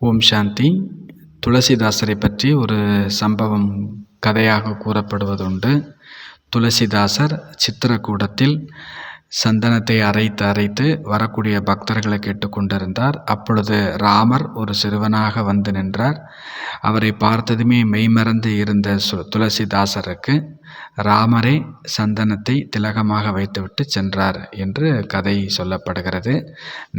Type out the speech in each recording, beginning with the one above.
ஓம் சாந்தி. துளசிதாசரை பற்றி ஒரு சம்பவம் கதையாக கூறப்படுவதுண்டு. துளசிதாசர் சித்திரக்கூடத்தில் சந்தனத்தை அரைத்து அரைத்து வரக்கூடிய பக்தர்களை கேட்டுக்கொண்டிருந்தார். அப்பொழுது ராமர் ஒரு சிறுவனாக வந்து நின்றார். அவரை பார்த்ததுமே மெய்மறந்து இருந்த சு துளசிதாசருக்கு ராமரே சந்தனத்தை திலகமாக வைத்துவிட்டு சென்றார் என்று கதை சொல்லப்படுகிறது.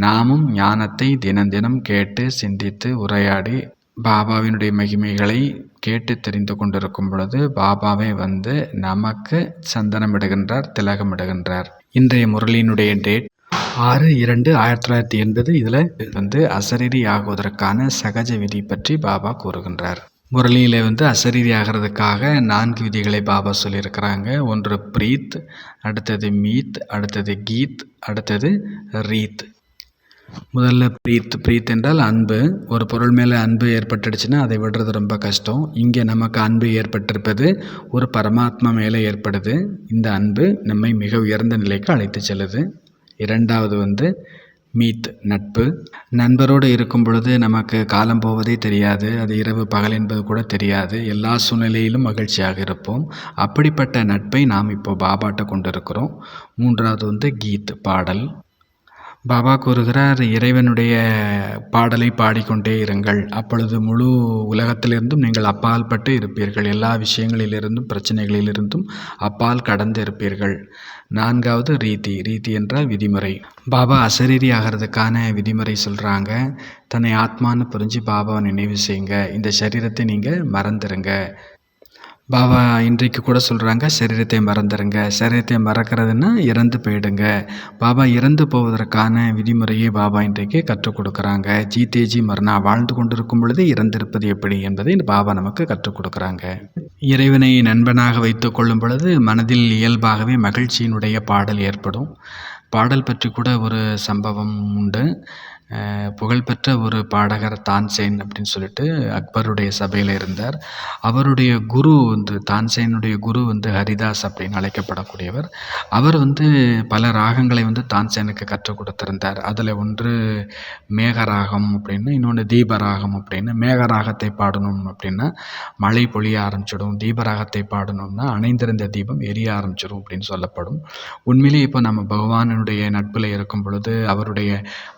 நாமும் ஞானத்தை தினம் தினம் கேட்டு சிந்தித்து உரையாடி பாபாவினுடைய மகிமைகளை கேட்டு தெரிந்து கொண்டிருக்கும் பொழுது பாபாவே வந்து நமக்கு சந்தனமிடுகின்றார் திலகமிடுகின்றார். இன்றைய முரளியினுடைய டேட் ஆறு இரண்டு ஆயிரத்தி தொள்ளாயிரத்தி எண்பது. இதில் வந்து அசரீரி ஆகுவதற்கான சகஜ விதி பற்றி பாபா கூறுகின்றார். முரளியில் வந்து அசரீரி ஆகிறதுக்காக நான்கு விதிகளை பாபா சொல்லியிருக்கிறாங்க. ஒன்று பிரீத் அடுத்தது மீத் அடுத்தது கீத் அடுத்தது ரீத். முதல்ல பிரீத் பிரீத் என்றால் அன்பு. ஒரு பொருள் மேலே அன்பு ஏற்பட்டுடுச்சுன்னா அதை விடுறது ரொம்ப கஷ்டம். இங்கே நமக்கு அன்பு ஏற்பட்டிருப்பது ஒரு பரமாத்மா மேலே ஏற்படுது. இந்த அன்பு நம்மை மிக உயர்ந்த நிலைக்கு அழைத்து செல்லுது. இரண்டாவது வந்து மீத் நட்பு. நண்பரோடு இருக்கும் பொழுது நமக்கு காலம் போவதே தெரியாது. அது இரவு பகல் என்பது கூட தெரியாது. எல்லா சூழ்நிலையிலும் மகிழ்ச்சியாக இருப்போம். அப்படிப்பட்ட நட்பை நாம் இப்போ பாபாட்ட கொண்டிருக்கிறோம். மூன்றாவது வந்து கீத் பாடல். பாபா கூறுகிறார் இறைவனுடைய பாடலை பாடிக்கொண்டே இருங்கள். அப்பொழுது முழு உலகத்திலிருந்தும் நீங்கள் அப்பால் பட்டு இருப்பீர்கள். எல்லா விஷயங்களிலிருந்தும் பிரச்சனைகளிலிருந்தும் அப்பால் கடந்து இருப்பீர்கள் நான்காவது ரீதி. ரீதி என்றால் விதிமுறை. பாபா அசரீரி ஆகிறதுக்கான விதிமுறை சொல்கிறாங்க தன்னை ஆத்மான்னு புரிஞ்சு பாபாவை நினைவு செய்யுங்க. இந்த சரீரத்தை நீங்கள் மறந்துடுங்க பாபா இன்றைக்கு கூட சொல்கிறாங்க சரீரத்தை மறந்துடுங்க சரீரத்தை மறக்கிறதுன்னா இறந்து போயிடுங்க. பாபா இறந்து போவதற்கான விதிமுறையை பாபா இன்றைக்கு கற்றுக் கொடுக்குறாங்க. ஜீதேஜி மரணா வாழ்ந்து கொண்டிருக்கும் பொழுது இறந்திருப்பது எப்படி என்பதை பாபா நமக்கு கற்றுக் கொடுக்குறாங்க. இறைவனை நண்பனாக வைத்து கொள்ளும் பொழுது மனதில் இயல்பாகவே மகிழ்ச்சியினுடைய பாடல் ஏற்படும். பாடல் பற்றி கூட ஒரு சம்பவம் உண்டு. புகழ்பெற்ற ஒரு பாடகர் தான்சேன் அப்படின்னு சொல்லிட்டு அக்பருடைய சபையில் இருந்தார். அவருடைய குரு வந்து தான்சேனுடைய குரு வந்து ஹரிதாஸ் அப்படின்னு அழைக்கப்படக்கூடியவர். அவர் வந்து பல ராகங்களை வந்து தான்சேனுக்கு கற்றுக் கொடுத்திருந்தார். அதில் ஒன்று மேகராகம் அப்படின்னு இன்னொன்று தீபராகம் அப்படின்னு மேகராகத்தை பாடணும் அப்படின்னா மழை பொழிய ஆரம்பிச்சிடும் தீபராகத்தை பாடணும்னா அணைந்திருந்த தீபம் எரிய ஆரம்பிச்சிடும் அப்படின்னு சொல்லப்படும். உண்மையிலேயே இப்போ நம்ம பகவானுடைய நட்பில் இருக்கும் பொழுது அவருடைய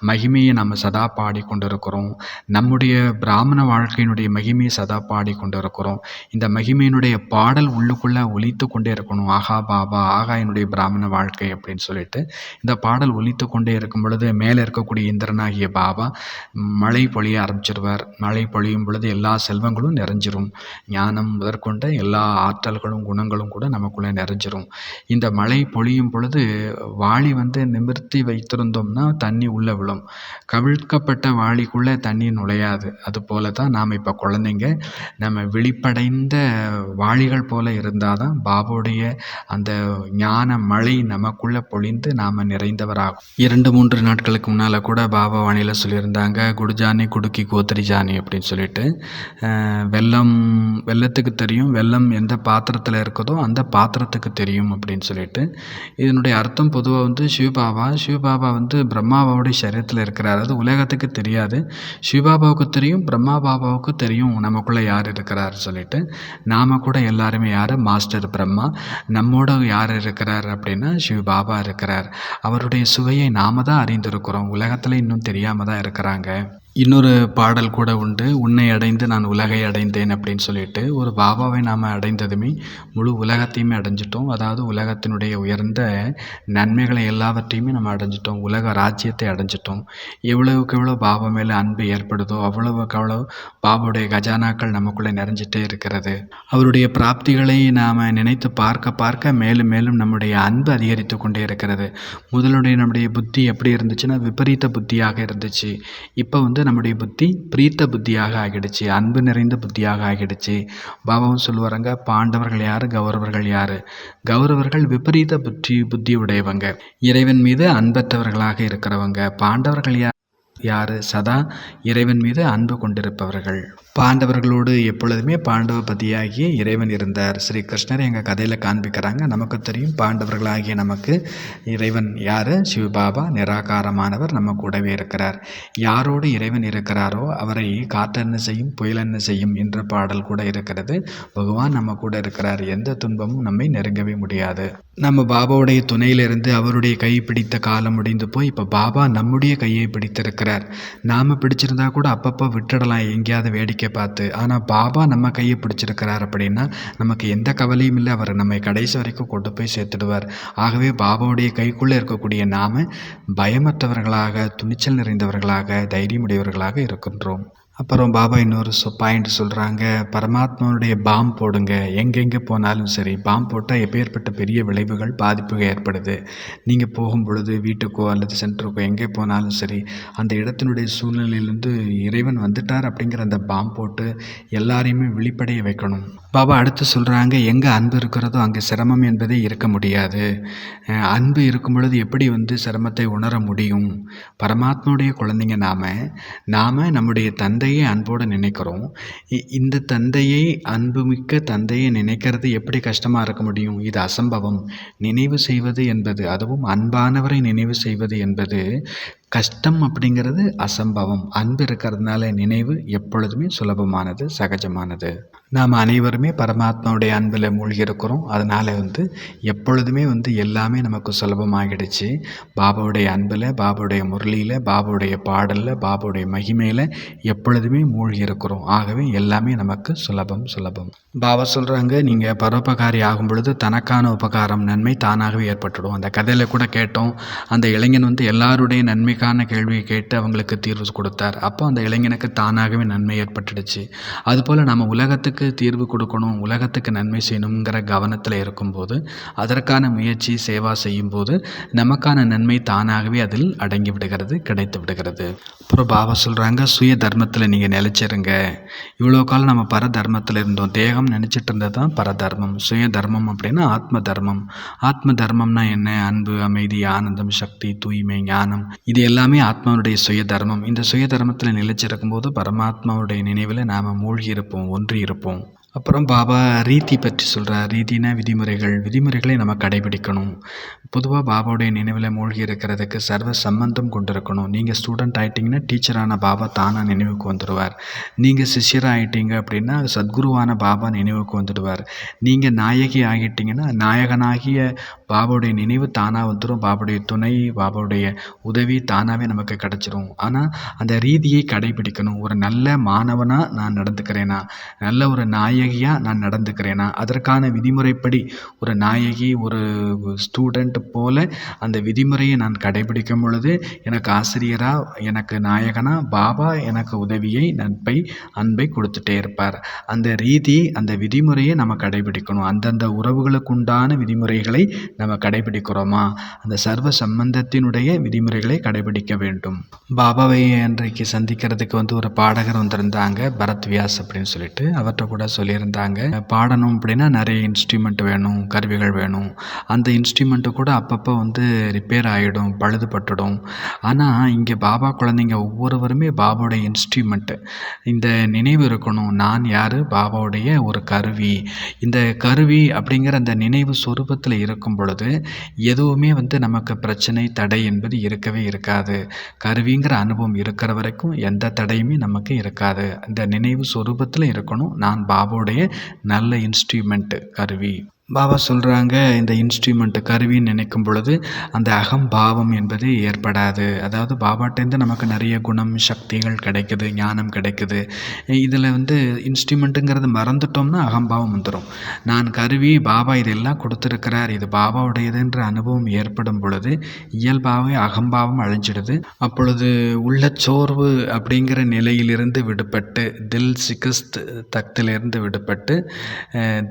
மகிமையை நம்ம சதா பாடிக்கொண்டிருக்கிறோம் நம்முடைய பிராமண வாழ்க்கையினுடைய மகிமையை சதா பாடிக்கொண்டிருக்கிறோம் இந்த மகிமையினுடைய பாடல் உள்ளுக்குள்ளே ஒலித்து கொண்டே இருக்கணும். ஆகா பாபா ஆகா என்னுடைய பிராமண வாழ்க்கை அப்படின்னு சொல்லிட்டு இந்த பாடல் ஒலித்து கொண்டே இருக்கும் பொழுது மேலே இருக்கக்கூடிய இந்திரனாகிய பாபா மழை பொழிய ஆரம்பிச்சிருவார். மழை பொழியும் பொழுது எல்லா செல்வங்களும் நிறைஞ்சிரும். ஞானம் முதற்கொண்ட எல்லா ஆற்றல்களும் குணங்களும் கூட நமக்குள்ளே நிறைஞ்சிரும். இந்த மழை பொழியும் பொழுது வாளி வந்து நிமிர்த்தி வைத்திருந்தோம்னா தண்ணி உள்ளே விழும். கவிழ்க்கப்பட்ட வாளிக்குள்ளே தண்ணி நுழையாது. அதுபோல தான் நாம் இப்போ குழந்தைங்க நம்ம விழிப்படைந்த வாளிகள் போல இருந்தால் தான் பாபாவுடைய அந்த ஞான மழை நமக்குள்ளே பொழிந்து நாம் நிறைந்தவராகும். இரண்டு மூன்று நாட்களுக்கு முன்னால் கூட பாபா வாணியில் சொல்லியிருந்தாங்க குடுஜானி குடுக்கி கோத்திரி ஜானி அப்படின்னு சொல்லிட்டு. வெள்ளம் வெள்ளத்துக்கு தெரியும் வெள்ளம் எந்த பாத்திரத்தில் இருக்குதோ அந்த பாத்திரத்துக்கு தெரியும் அப்படின்னு சொல்லிட்டு. இதனுடைய அர்த்தம் பொதுவாக வந்து சிவபாபா சிவபாபா வந்து பிரம்மாபாவுடைய சரீரத்தில் இருக்கிறார். அது உலகத்துக்கு தெரியாது. சிவபாபாவுக்கு தெரியும் பிரம்மா பாபாவுக்கு தெரியும் நமக்குள்ளே யார் இருக்கிறார் சொல்லிட்டு. நாம் கூட எல்லாருமே யார்? மாஸ்டர் பிரம்மா. நம்மோட யார் இருக்கிறார் அப்படின்னா சிவபாபா இருக்கிறார். அவருடைய சுவையை நாம தான் அறிந்திருக்கிறோம். உலகத்தில் இன்னும் தெரியாமல் தான் இருக்கிறாங்க. இன்னொரு பாடல் கூட உண்டு. உன்னை அடைந்து நான் உலகை அடைந்தேன் அப்படின்னு சொல்லிட்டு ஒரு பாபாவை நாம் அடைந்ததுமே முழு உலகத்தையுமே அடைஞ்சிட்டோம். அதாவது உலகத்தினுடைய உயர்ந்த நன்மைகளை எல்லாவற்றையுமே நம்ம அடைஞ்சிட்டோம். உலக ராஜ்யத்தை அடைஞ்சிட்டோம். எவ்வளவுக்கு எவ்வளோ பாபா மேலே அன்பு ஏற்படுதோ அவ்வளவுக்கு அவ்வளோ பாபாவுடைய கஜானாக்கள் நமக்குள்ளே நிறைஞ்சிட்டே இருக்கிறது. அவருடைய பிராப்திகளை நாம் நினைத்து பார்க்க பார்க்க மேலும் மேலும் நம்முடைய அன்பு அதிகரித்து கொண்டே இருக்கிறது. முதலுடைய நம்முடைய புத்தி எப்படி இருந்துச்சுன்னா விபரீத புத்தியாக இருந்துச்சு. இப்போ வந்து நம்முடைய புத்தி பிரீத்த புத்தியாக ஆகிடுச்சு அன்பு நிறைந்த புத்தியாக ஆகிடுச்சு. பாபாவும் சொல்லுவாருங்க பாண்டவர்கள் யார் கௌரவர்கள் யார்? கௌரவர்கள் விபரீத புத்தி புத்தி உடையவங்க. இறைவன் மீது அன்பற்றவர்களாக இருக்கிறவங்க. பாண்டவர்கள் யார் யார்? சதா இறைவன் மீது அன்பு கொண்டிருப்பவர்கள். பாண்டவர்களோடு எப்பொழுதுமே பாண்டவ பதியாகிய இறைவன் இருந்தார். ஸ்ரீ கிருஷ்ணர் எங்கள் கதையில் காண்பிக்கிறாங்க. நமக்கு தெரியும் பாண்டவர்களாகிய நமக்கு இறைவன் யார்? சிவபாபா நிராகாரமானவர் நம்ம கூடவே இருக்கிறார். யாரோடு இறைவன் இருக்கிறாரோ அவரை காற்றென்ன செய்யும் புயலென்ன செய்யும் என்ற பாடல் கூட இருக்கிறது. பகவான் நம்ம கூட இருக்கிறார். எந்த துன்பமும் நம்மை நெருங்கவே முடியாது. நம்ம பாபாவுடைய துணையிலிருந்து அவருடைய கை பிடித்த காலம் முடிந்து போய் இப்போ பாபா நம்முடைய கையை பிடித்திருக்கிறார். நாம் பிடிச்சிருந்தா கூட அப்பப்போ விட்டுடலாம். எங்கேயாவது வேடிக்கை பார்த்து ஆனால் பாபா நம்ம கையை பிடிச்சிருக்கிறார் அப்படின்னா நமக்கு எந்த கவலையும் இல்லை. அவர் நம்மை கடைசி வரைக்கும் கொண்டு போய் சேர்த்துடுவார். ஆகவே பாபாவுடைய கைக்குள்ளே இருக்கக்கூடிய நாம் பயமற்றவர்களாக துணிச்சல் நிறைந்தவர்களாக தைரியமுடையவர்களாக இருக்கின்றோம். அப்புறம் பாபா இன்னொரு சொ பாயிண்ட் சொல்கிறாங்க பரமாத்மாவுடைய பாம் போடுங்க. எங்கெங்கே போனாலும் சரி பாம் போட்டால் எப்பேற்பட்ட பெரிய விளைவுகள் பாதிப்புகள் ஏற்படுது. நீங்கள் போகும் பொழுது வீட்டுக்கோ அல்லது சென்டருக்கோ எங்கே போனாலும் சரி அந்த இடத்தினுடைய சூழ்நிலையிலேருந்து இறைவன் வந்துட்டார் அப்படிங்கிற அந்த பாம் போட்டு எல்லாரையுமே விழிப்படைய வைக்கணும். பாபா அடுத்து சொல்கிறாங்க எங்கே அன்பு இருக்கிறதோ அங்கே சிரமம் என்பதே இருக்க முடியாது. அன்பு இருக்கும் பொழுது எப்படி வந்து சிரமத்தை உணர முடியும்? பரமாத்மாவுடைய குழந்தைங்க நாம் நாம் நம்முடைய தந்தை தந்தையை அன்போடு நினைக்கிறோம். இந்த தந்தையை அன்புமிக்க தந்தையை நினைக்கிறது எப்படி கஷ்டமாக இருக்க முடியும்? இது அசம்பவம். நினைவு செய்வது என்பது அதுவும் அன்பானவரை நினைவு செய்வது என்பது கஷ்டம் அப்படிங்கிறது அசம்பவம். அன்பு இருக்கிறதுனால நினைவு எப்பொழுதுமே சுலபமானது சகஜமானது. நாம் அனைவருமே பரமாத்மாவுடைய அன்பில் மூழ்கி இருக்கிறோம் அதனால் வந்து எப்பொழுதுமே வந்து எல்லாமே நமக்கு சுலபமாகிடுச்சு. பாபாவுடைய அன்பில் பாபாவுடைய முரளியில் பாபாவுடைய பாடலில் பாபாவுடைய மகிமையில் எப்பொழுதுமே மூழ்கி இருக்கிறோம் ஆகவே எல்லாமே நமக்கு சுலபம் சுலபம். பாபா சொல்கிறாங்க நீங்கள் பரோபகாரி ஆகும் பொழுது தனக்கான உபகாரம் நன்மை தானாகவே ஏற்பட்டுடும் அந்த கதையில் கூட கேட்டோம் அந்த இளைஞன் வந்து எல்லாருடைய நன்மை நன்மைக்கான கேள்வியை கேட்டு அவங்களுக்கு தீர்வு கொடுத்தார். அப்போ அந்த இளைஞனுக்கு தானாகவே நன்மை ஏற்பட்டுடுச்சு. அதுபோல் நம்ம உலகத்துக்கு தீர்வு கொடுக்கணும் உலகத்துக்கு நன்மை செய்யணுங்கிற கவனத்தில் இருக்கும்போது அதற்கான முயற்சி சேவா செய்யும்போது நமக்கான நன்மை தானாகவே அதில் அடங்கி விடுகிறது கிடைத்து விடுகிறது. அப்புறம் பாபா சொல்கிறாங்க சுய தர்மத்தில் நீங்கள் நிலச்சிருங்க. இவ்வளோ காலம் நம்ம பர தர்மத்தில் இருந்தோம். தேகம் நினச்சிட்டு இருந்தது தான் பரதர்மம். சுய தர்மம் அப்படின்னா ஆத்ம தர்மம். ஆத்ம தர்மம்னா என்ன? அன்பு அமைதி ஆனந்தம் சக்தி தூய்மை ஞானம். இது எல்லாமே ஆத்மாவுடைய சுய தர்மம் இந்த சுய தர்மத்தில் நிலைச்சிருக்கும் போது பரமாத்மாவுடைய நினைவில் நாம் மூழ்கி இருப்போம் ஒன்றி இருப்போம் அப்புறம் பாபா ரீதி பற்றி சொல்கிறார் ரீதினா விதிமுறைகள். விதிமுறைகளை நம்ம கடைபிடிக்கணும். பொதுவாக பாபாவுடைய நினைவில் மூழ்கி இருக்கிறதுக்கு சர்வ சம்பந்தம் கொண்டிருக்கணும். நீங்கள் ஸ்டூடெண்ட் ஆகிட்டிங்கன்னா டீச்சரான பாபா தானாக நினைவுக்கு வந்துடுவார். நீங்கள் சிஷ்யராக ஆகிட்டீங்க அப்படின்னா சத்குருவான பாபா நினைவுக்கு வந்துடுவார். நீங்கள் நாயகி ஆகிட்டிங்கன்னா நாயகனாகிய பாபாவுடைய நினைவு தானாக வந்துடும் பாபாவுடைய துணை பாபாவுடைய உதவி தானாகவே நமக்கு கிடச்சிரும். ஆனால் அந்த ரீதியை கடைபிடிக்கணும். ஒரு நல்ல மாணவனாக நான் நடந்துக்கிறேனா? நல்ல ஒரு நாயகியாக நான் நடந்துக்கிறேனா. அதற்கான விதிமுறைப்படி ஒரு நாயகி ஒரு ஸ்டூடெண்ட் போல அந்த விதிமுறையை நான் கடைபிடிக்கும் பொழுது எனக்கு ஆசிரியராக எனக்கு நாயகனா பாபா எனக்கு உதவியை நட்பை அன்பை கொடுத்துட்டே இருப்பார். அந்த ரீதி அந்த விதிமுறையை நம்ம கடைபிடிக்கணும். அந்தந்த உறவுகளுக்குண்டான விதிமுறைகளை நம்ம கடைபிடிக்கிறோமா? அந்த சர்வ சம்பந்தத்தினுடைய விதிமுறைகளை கடைபிடிக்க வேண்டும். பாபாவை அன்றைக்கு சந்திக்கிறதுக்கு வந்து ஒரு பாடகர் வந்திருந்தாங்க பரத் வியாஸ் அப்படின்னு சொல்லிட்டு. அவர்கிட்ட கூட சொல்லி சொல்லியிருந்தாங்க பாடணும் அப்படின்னா நிறைய இன்ஸ்ட்ருமெண்ட் வேணும் கருவிகள் வேணும். அந்த இன்ஸ்ட்ருமெண்ட்டு கூட அப்பப்போ வந்து ரிப்பேர் ஆகிடும் பழுதுபட்டுடும் ஆனால் இங்கே பாபா குழந்தைங்க ஒவ்வொருவருமே பாபாவுடைய இன்ஸ்ட்ருமெண்ட்டு இந்த நினைவு இருக்கணும் நான் யார் பாபாவுடைய ஒரு கருவி. இந்த கருவி அப்படிங்கிற அந்த நினைவு சொரூபத்தில் இருக்கும் பொழுது எதுவுமே வந்து நமக்கு பிரச்சனை தடை என்பது இருக்கவே இருக்காது. கருவிங்கிற அனுபவம் இருக்கிற வரைக்கும் எந்த தடையுமே நமக்கு இருக்காது. இந்த நினைவு சொரூபத்தில் இருக்கணும் நான் நம்மளுடைய நல்ல இன்ஸ்ட்ருமெண்ட்டு கருவி. பாபா சொல்கிறாங்க இந்த இன்ஸ்ட்ருமெண்ட்டு கருவின்னு நினைக்கும் பொழுது அந்த அகம்பாவம் என்பது ஏற்படாது. அதாவது பாபாட்டேருந்து நமக்கு நிறைய குணம் சக்திகள் கிடைக்குது ஞானம் கிடைக்குது. இதில் வந்து இன்ஸ்ட்ருமெண்ட்டுங்கிறது மறந்துட்டோம்னா அகம்பாவம் வந்துடும் நான் கருவி பாபா இதெல்லாம் கொடுத்துருக்கிறார். இது பாபாவுடையதுன்ற அனுபவம் ஏற்படும் பொழுது இயல்பாகவே அகம்பாவம் அழிஞ்சிடுது. அப்பொழுது உள்ள சோர்வு அப்படிங்கிற நிலையிலிருந்து விடுபட்டு தில் சிகிஸ்த் தக்திலிருந்து விடுபட்டு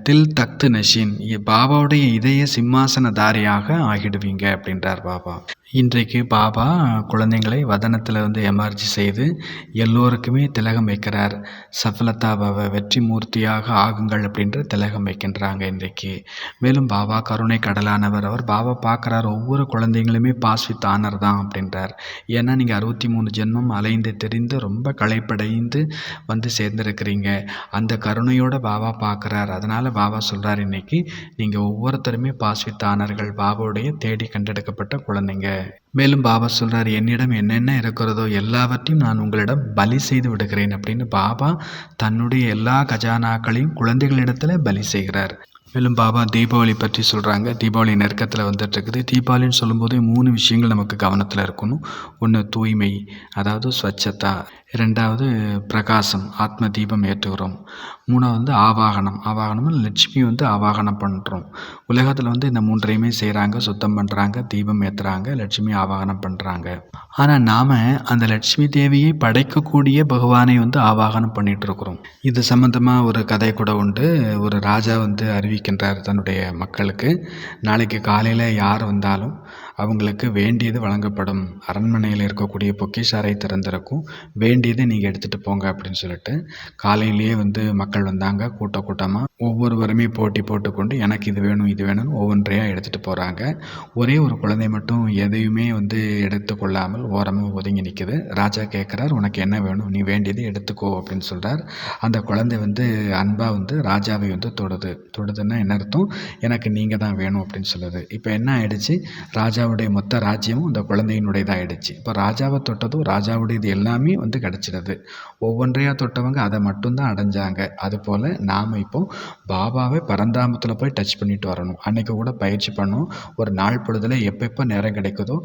தில் தக்து நஷீன் பாபாவுடைய இதய சிம்மாசனதாரியாக ஆகிடுவீங்க அப்படின்றார் பாபா. இன்றைக்கு பாபா குழந்தைங்களை வதனத்தில் வந்து எமர்ஜி செய்து எல்லோருக்குமே திலகம் வைக்கிறார். சஃலதா பாபா வெற்றி மூர்த்தியாக ஆகுங்கள் அப்படின்ற திலகம் வைக்கின்றாங்க இன்றைக்கு. மேலும் பாபா கருணை கடலானவர் அவர் பாபா பார்க்குறார் ஒவ்வொரு குழந்தைங்களுமே பாஸ் வித் ஆனர் தான் அப்படின்றார். ஏன்னா நீங்கள் அறுபத்தி மூணு ஜென்மம் அலைந்து தெரிந்து ரொம்ப களைப்படைந்து வந்து சேர்ந்துருக்கிறீங்க. அந்த கருணையோட பாபா பார்க்குறார். அதனால் பாபா சொல்கிறார் இன்னைக்கு நீங்கள் ஒவ்வொருத்தருமே பாஸ் வித் ஆனர்கள் பாபாவுடைய தேடி கண்டெடுக்கப்பட்ட குழந்தைங்க. மேலும் பாபா சொல்கிறார் என்னிடம் என்னென்ன இருக்கிறதோ எல்லாவற்றையும் நான் உங்களிடம் பலி செய்து விடுகிறேன் அப்படின்னு பாபா தன்னுடைய எல்லா கஜானாக்களையும் குழந்தைகளிடத்தில் பலி செய்கிறார். மேலும் பாபா தீபாவளி பற்றி சொல்கிறாங்க தீபாவளி நெருக்கத்தில் வந்துட்டுருக்குது. தீபாவளின்னு சொல்லும்போது மூணு விஷயங்கள் நமக்கு கவனத்தில் இருக்கணும். ஒன்று தூய்மை அதாவது ஸ்வச்சதா. ரெண்டாவது பிரகாசம் ஆத்ம தீபம் ஏற்றுகிறோம். மூணாவது வந்து ஆவாகனம். ஆவாகனமும் லட்சுமி வந்து ஆவாகனம் பண்ணுறோம் உலகத்தில் வந்து இந்த மூன்றையுமே செய்கிறாங்க சுத்தம் பண்ணுறாங்க தீபம் ஏற்றுறாங்க லட்சுமி ஆவாகனம் பண்ணுறாங்க ஆனால் நாம் அந்த லட்சுமி தேவியை படைக்கக்கூடிய பகவானை வந்து ஆவாகனம் பண்ணிகிட்ருக்குறோம் இது சம்மந்தமாக ஒரு கதை கூட உண்டு. ஒரு ராஜா வந்து அறிவிக்கின்றார் தன்னுடைய மக்களுக்கு நாளைக்கு காலையில் யார் வந்தாலும் அவங்களுக்கு வேண்டியது வழங்கப்படும். அரண்மனையில் இருக்கக்கூடிய பொக்கிஷ அறை திறந்திருக்கும். வேண்டியதை நீங்கள் எடுத்துகிட்டு போங்க அப்படின்னு சொல்லிட்டு காலையிலேயே வந்து மக்கள் வந்தாங்க கூட்ட கூட்டமாக ஒவ்வொருவருமே போட்டி போட்டுக்கொண்டு எனக்கு இது வேணும் இது வேணும்னு ஒவ்வொன்றையாக எடுத்துகிட்டு போகிறாங்க ஒரே ஒரு குழந்தை மட்டும் எதையுமே வந்து எடுத்துக்கொள்ளாமல் ஓரமாக ஒதுங்கி நிற்குது ராஜா கேட்குறார் உனக்கு என்ன வேணும்? நீ வேண்டியதை எடுத்துக்கோ அப்படின்னு சொல்கிறார் அந்த குழந்தை வந்து அன்பாக வந்து ராஜாவை வந்து தொடுது. தொடுதுன்னா என்ன அர்த்தம்? எனக்கு நீங்கள் தான் வேணும் அப்படின்னு சொல்லுது. இப்போ என்ன ஆயிடுச்சு? ராஜாவுடைய மொத்த ராஜ்யமும் அந்த குழந்தையினுடையதாகிடுச்சு இப்போ ராஜாவை தொட்டதும் ராஜாவுடையது எல்லாமே வந்து கிடச்சிடுது. ஒவ்வொன்றையாக தொட்டவங்க அதை மட்டும்தான் அடைஞ்சாங்க. அதுபோல் நாம் இப்போ பாபாவை பரந்தாமத்தில் போய் டச் பண்ணிட்டு வரணும். அன்றைக்கி கூட பயிற்சி பண்ணோம். ஒரு நாள் பொழுதுல எப்பப்போ நேரம் கிடைக்குதோ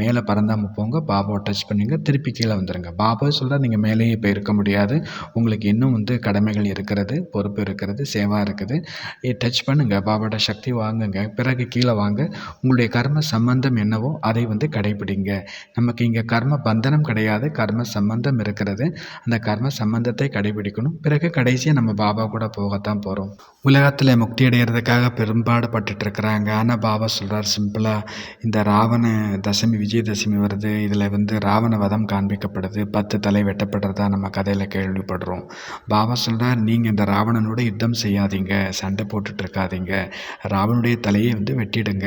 மேலே பரந்தாம போங்க பாபாவை டச் பண்ணுங்க திருப்பி கீழே வந்துடுங்க பாபா சொல்கிறா நீங்கள் மேலேயே இப்போ இருக்க முடியாது. உங்களுக்கு இன்னும் வந்து கடமைகள் இருக்கிறது பொறுப்பு இருக்கிறது சேவா இருக்குது. டச் பண்ணுங்கள் பாபாவோட சக்தி வாங்குங்க. பிறகு கீழே வாங்க. உங்களுடைய கர்ம சம்பந்தம் என்னவோ அதை வந்து கடைபிடிங்க நமக்கு இங்கே கர்ம பந்தனம் கிடையாது கர்ம சம்பந்தம் இருக்கிறது. அந்த கர்ம சம்பந்தத்தை கடைபிடிக்கணும் பிறகு கடைசியாக நம்ம பாபா கூட போகத்தான் போகிறோம் உலகத்தில் முக்தி அடைகிறதுக்காக பெரும்பாடுபட்டுட்டு இருக்கிறாங்க ஆனால் பாபா சொல்கிறார் சிம்பிளாக இந்த ராவண தசமி விஜயதசமி வருது. இதில் வந்து ராவண வதம் காண்பிக்கப்படுது. பத்து தலை வெட்டப்படுறதா நம்ம கதையில் கேள்விப்படுறோம். பாபா சொல்கிறார் நீங்கள் இந்த ராவணனோட யுத்தம் செய்யாதீங்க. சண்டை போட்டுட்டு இருக்காதீங்க ராவனுடைய தலையை வந்து வெட்டிடுங்க.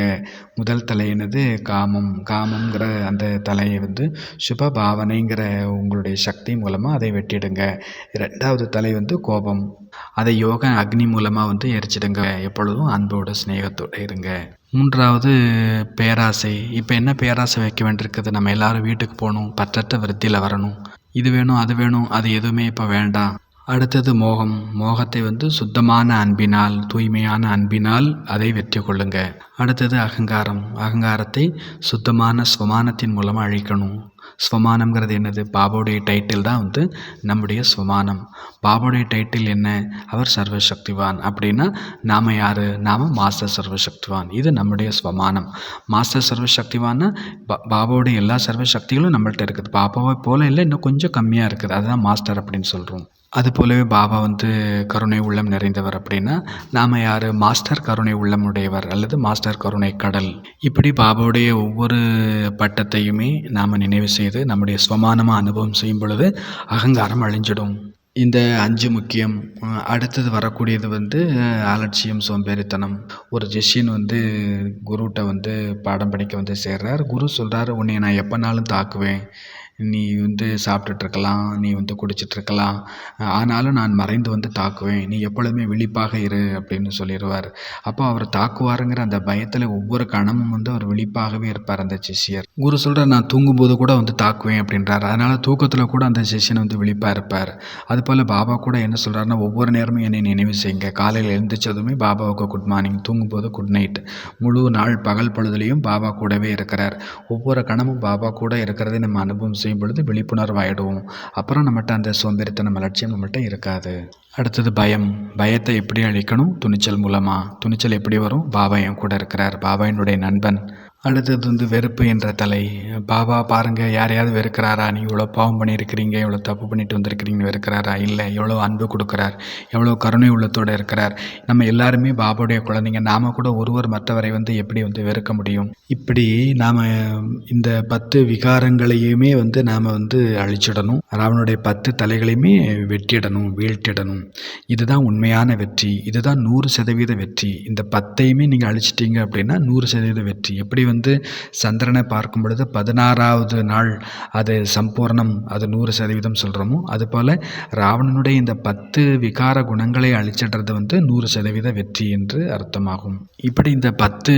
முதல் தலை என்னது? காமம் காமங்கிற அந்த தலையை வந்து சுப பாவனைங்கிற உங்களுடைய சக்தி மூலமாக அதை வெட்டிடுங்க. ரெண்டாவது தலை வந்து கோபம். அதை யோக அக்னி மூலமாக வந்து எரிச்சிடுங்க. எப்பொழுதும் அன்போட ஸ்நேகத்தோடு இருங்க. மூன்றாவது பேராசை. இப்போ என்ன பேராசை வைக்க வேண்டியிருக்குது? நம்ம எல்லாரும் வீட்டுக்கு போகணும். பற்றற்ற விருத்தியில் வரணும். இது வேணும் அது வேணும் அது எதுவுமே இப்போ வேண்டாம். அடுத்தது மோகம். மோகத்தை வந்து சுத்தமான அன்பினால் தூய்மையான அன்பினால் அதை வெற்றி கொள்ளுங்க. அடுத்தது அகங்காரம். அகங்காரத்தை சுத்தமான ஸ்வமானத்தின் மூலமாக அழிக்கணும். ஸ்வமானம்ங்கிறது என்னது? பாபாவுடைய டைட்டில் தான் வந்து நம்முடைய ஸ்வமானம் பாபாவுடைய டைட்டில் என்ன? அவர் சர்வசக்திவான். அப்படின்னா நாம் யார்? நாம் மாஸ்டர் சர்வசக்திவான். இது நம்முடைய ஸ்வமானம் மாஸ்டர் சர்வசக்திவான்னா பா பாபாவுடைய எல்லா சர்வசக்திகளும் நம்மள்கிட்ட இருக்குது. பாபாவை போல இல்லை இன்னும் கொஞ்சம் கம்மியாக இருக்குது. அதுதான் மாஸ்டர் அப்படின்னு சொல்கிறோம் அது போலவே பாபா வந்து கருணை உள்ளம் நிறைந்தவர் அப்படின்னா நாம் யார்? மாஸ்டர் கருணை உள்ளம் உடையவர் அல்லது மாஸ்டர் கருணை கடல். இப்படி பாபாவுடைய ஒவ்வொரு பட்டத்தையுமே நாம் நினைவு செய்து நம்முடைய சுவமானமாக அனுபவம் செய்யும் பொழுது அகங்காரம் அழிஞ்சிடும். இந்த அஞ்சு முக்கியம். அடுத்தது வரக்கூடியது வந்து அலட்சியம் சோம்பேறித்தனம். ஒரு ஜெஷின் வந்து குருட்ட வந்து பாடம் படிக்க வந்து சேர்றார். குரு சொல்கிறாரு உன்னை நான் எப்போனாலும் தாக்குவேன். நீ வந்து சாப்பிட்டுட்ருக்கலாம் நீ வந்து குடிச்சிட்டு இருக்கலாம் ஆனாலும் நான் மறைந்து வந்து தாக்குவேன். நீ எப்பொழுதுமே விழிப்பாக இரு அப்படின்னு சொல்லிடுவார். அப்போ அவர் தாக்குவாருங்கிற அந்த பயத்தில் ஒவ்வொரு கணமும் வந்து அவர் விழிப்பாகவே இருப்பார் அந்த சிஷியர். குரு சொல்கிறார் நான் தூங்கும்போது கூட வந்து தாக்குவேன் அப்படின்றார். அதனால் தூக்கத்தில் கூட அந்த சிஷியன் வந்து விழிப்பாக இருப்பார். அதுபோல் பாபா கூட என்ன சொல்கிறாருன்னா ஒவ்வொரு நேரமும் என்னை நினைவு செய்யுங்க. காலையில் எழுந்திரிச்சதுமே பாபாவுக்கு குட் மார்னிங் தூங்கும்போது குட் நைட் முழு நாள் பகல் பொழுதுலேயும் பாபா கூடவே இருக்கிறார். ஒவ்வொரு கணமும் பாபா கூட இருக்கிறதை நம்ம அனுபவம் செய்யும் பொழுது விழிப்புணர்வாயிடும் அப்புறம் நம்மகிட்ட அந்த சோம்பேறித்தனம் லட்சியம் நம்மகிட்ட இருக்காது. அடுத்தது பயம். பயத்தை எப்படி அழிக்கணும்? துணிச்சல் மூலமாக துணிச்சல் எப்படி வரும்? பாபா என் கூட இருக்கிறார். பாபாயினுடைய நண்பன். அடுத்தது வந்து வெறுப்பு என்ற தலை. பாபா பாருங்கள் யாரையாவது வெறுக்கிறாரா? நீ இவ்வளோ பாவம் பண்ணியிருக்கிறீங்க இவ்வளோ தப்பு பண்ணிட்டு வந்திருக்கிறீங்க வெறுக்கிறாரா? இல்லை எவ்வளோ அன்பு கொடுக்குறார் எவ்வளோ கருணை உள்ளத்தோடு இருக்கிறார். நம்ம எல்லாருமே பாபாவுடைய குழந்தைங்க. நாம் கூட ஒருவர் மற்றவரை வந்து எப்படி வந்து வெறுக்க முடியும்? இப்படி நாம் இந்த பத்து விகாரங்களையுமே வந்து நாம் வந்து அழிச்சிடணும். ராவனுடைய பத்து தலைகளையுமே வெட்டிடணும் வீழ்த்திடணும். இதுதான் உண்மையான வெற்றி. இதுதான் நூறு சதவீத வெற்றி. இந்த பத்தையுமே நீங்கள் அழிச்சிட்டீங்க அப்படின்னா நூறு சதவீத வெற்றி. எப்படி வந்து சந்திரனை பார்க்கும் பொழுது பதினாறாவது நாள் அது சம்பூர்ணம் அது நூறு சதவீதம் சொல்கிறோமோ அதுபோல் ராவணனுடைய இந்த பத்து விகார குணங்களை அழிச்சிடுறது வந்து நூறு சதவீத வெற்றி என்று அர்த்தமாகும். இப்படி இந்த பத்து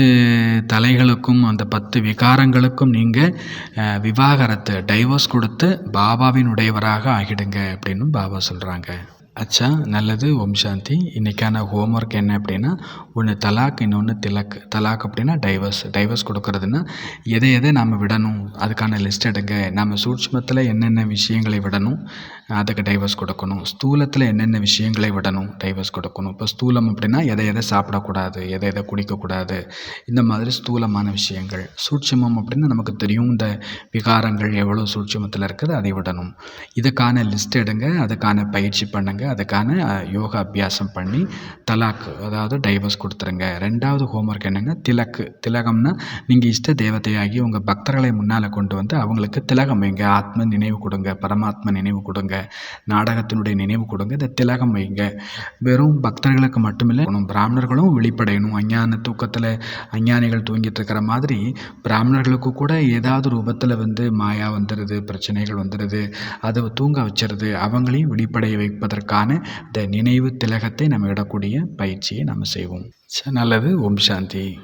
தலைகளுக்கும் அந்த பத்து விகாரங்களுக்கும் நீங்கள் விவாகரத்து டைவர்ஸ் கொடுத்து பாபாவினுடையவராக ஆகிடுங்க அப்படின்னு பாபா சொல்கிறாங்க அச்சா நல்லது ஓம் சாந்தி. இன்றைக்கான ஹோம்ஒர்க் என்ன அப்படின்னா ஒன்று தலாக் இன்னொன்று திலக். தலாக் அப்படின்னா டைவர்ஸ் டைவர்ஸ் கொடுக்கறதுன்னா எதை எதை நாம் விடணும்? அதுக்கான லிஸ்ட் எடுங்க. நம்ம சூட்சமத்தில் என்னென்ன விஷயங்களை விடணும்? அதுக்கு டைவர்ஸ் கொடுக்கணும். ஸ்தூலத்தில் என்னென்ன விஷயங்களை விடணும்? டைவர்ஸ் கொடுக்கணும். இப்போ ஸ்தூலம் அப்படின்னா எதை எதை சாப்பிடக்கூடாது? எதை எதை குடிக்கக்கூடாது? இந்த மாதிரி ஸ்தூலமான விஷயங்கள். சூட்சமம் அப்படின்னா நமக்கு தெரியும் இந்த விகாரங்கள் எவ்வளோ சூட்சமத்தில் இருக்குது அதை விடணும். இதுக்கான லிஸ்ட் எடுங்க. அதுக்கான பயிற்சி பண்ணுங்கள் பண்ணுங்க அதுக்கான யோகா அபியாசம் பண்ணி தலாக்கு அதாவது டைவர்ஸ் கொடுத்துருங்க. ரெண்டாவது ஹோம்ஒர்க் என்னென்னா திலக்கு. திலகம்னா நீங்கள் இஷ்ட தேவதையாகி உங்கள் பக்தர்களை முன்னால் கொண்டு வந்து அவங்களுக்கு திலகம் வைங்க. ஆத்ம நினைவு கொடுங்க. பரமாத்ம நினைவு கொடுங்க. நாடகத்தினுடைய நினைவு கொடுங்க. இந்த திலகம் வைங்க. வெறும் பக்தர்களுக்கு மட்டுமில்லை பிராமணர்களும் வெளிப்படையணும். அஞ்ஞான தூக்கத்தில் அஞ்ஞானிகள் தூங்கிட்டு இருக்கிற மாதிரி பிராமணர்களுக்கு கூட ஏதாவது ரூபத்தில் வந்து மாயா வந்துடுது பிரச்சனைகள் வந்துடுது அதை தூங்க வச்சிருது. அவங்களையும் வெளிப்படைய வைப்பதற்கு வைப்பதற்கான இந்த நினைவு திலகத்தை நம்ம இடக்கூடிய பயிற்சியை நம்ம செய்வோம். சரி, நல்லது. ஓம் சாந்தி.